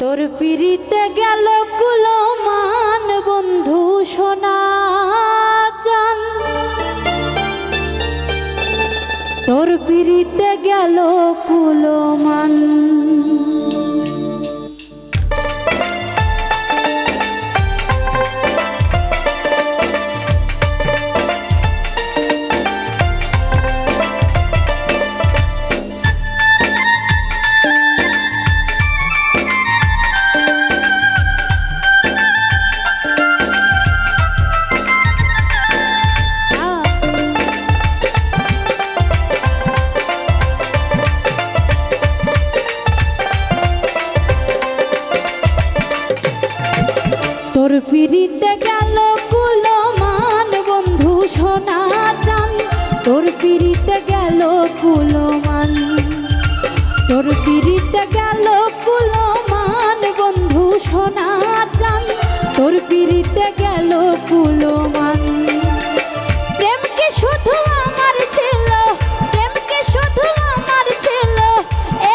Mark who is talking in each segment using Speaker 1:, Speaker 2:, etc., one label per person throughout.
Speaker 1: তোর পিড়িতে গেল কুলমান বন্ধু সোনা চান তোর পিড়িতে গেল কুলমান পিড়িতে গেল কুলমান তোর পিড়িতে গেল কুলমান বন্ধু সোনা চান তোর পিড়িতে গেল কুলমান প্রেম কি শুধু আমার ছিল? প্রেম কি শুধু আমার ছিল?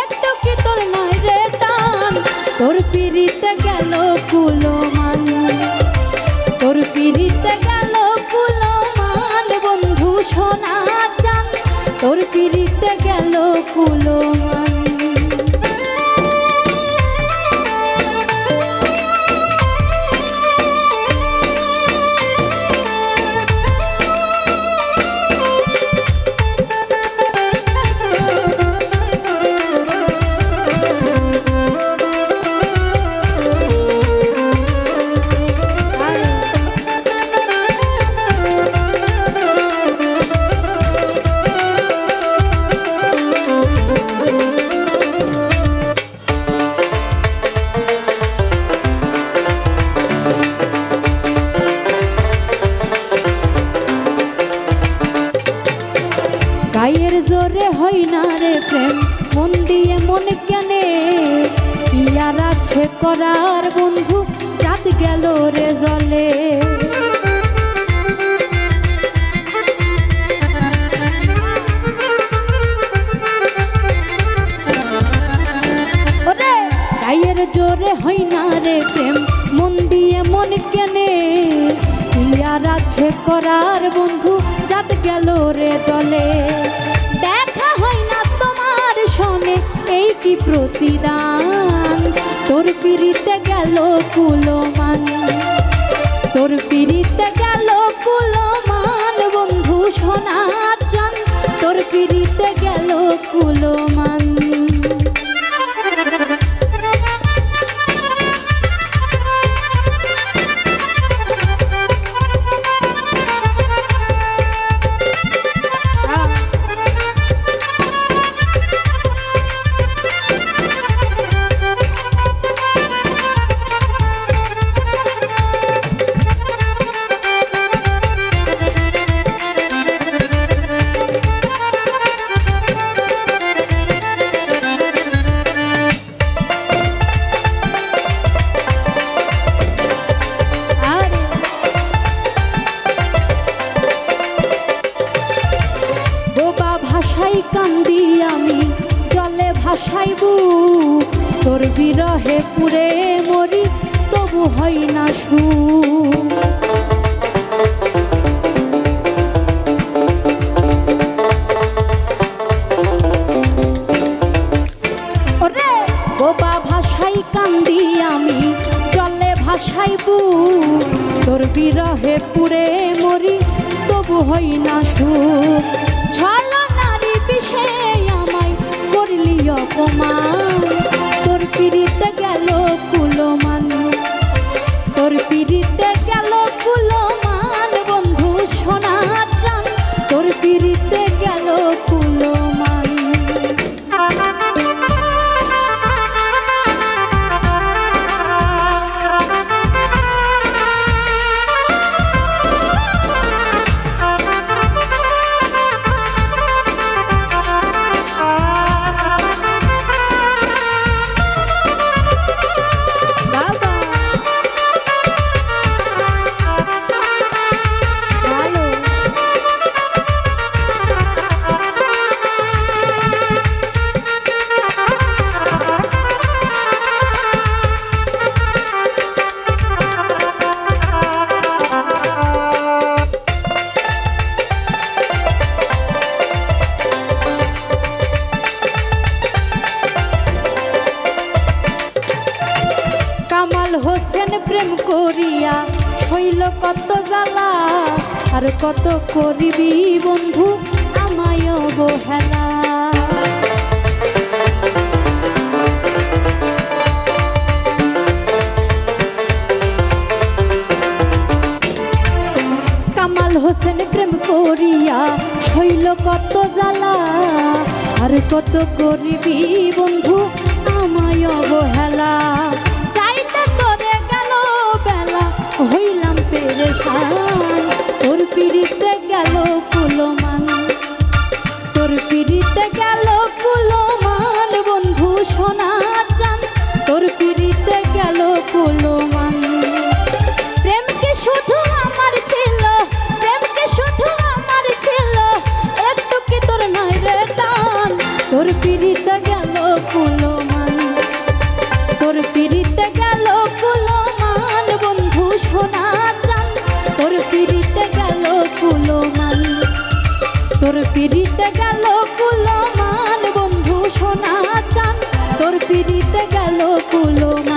Speaker 1: একটু কি তোর নয় রে টান? তোর পিড়িতে গেল কুলমান গায়ের জোরে হয় না রে প্রেম। মন দিয়ে মন কেনে ইয়ার আছে করার বন্ধু, চাঁদ গেল রে জলে। গায়ের জোরে হয় না রে প্রেম। মন দিয়ে মন কেনে ইয়ার আছে করার বন্ধু যাত গেল রে জলে। প্রতিদান। তোর পিড়িতে গেল কুলমান। তোর পিড়িতে গেল কুলমান, বন্ধু সোনা চান তোর পিড়িতে গেল কুলমান। জলে ভাসাইব তোর বিরহে পুরে মরি, তবু হয় না সু। ওরে বোবা ভাষাই কান্দি আমি জলে ভাসাইব তোর বিরহে পুরে মরি, তবু হই না সুখ করলি হোসেন প্রেম করিয়া হইল কত জ্বালা, আর কত করিবি বন্ধু আমায় অবহেলা। কামাল হোসেন প্রেম করিয়া হইল কত জ্বালা, আর কত করিবি বন্ধু আমায় অবহেলা। তোর পিড়িতে গেল কুলমান বন্ধু সোনা চান তোর পিড়িতে গেল কুলমান। প্রেমকে শুধু আমার ছিল, প্রেমকে শুধু আমার ছিল একটু কি তোর রে টান। তোর পিড়িতে গেল কুলমান। তোর পিড়িতে গেল কুলমান বন্ধু সোনা চান তোর পিড়িতে গেল কুলমান। তোর পিড়িতে গেল কুলমান বন্ধু সোনা চান তোর পিড়িতে গেল কুলমান।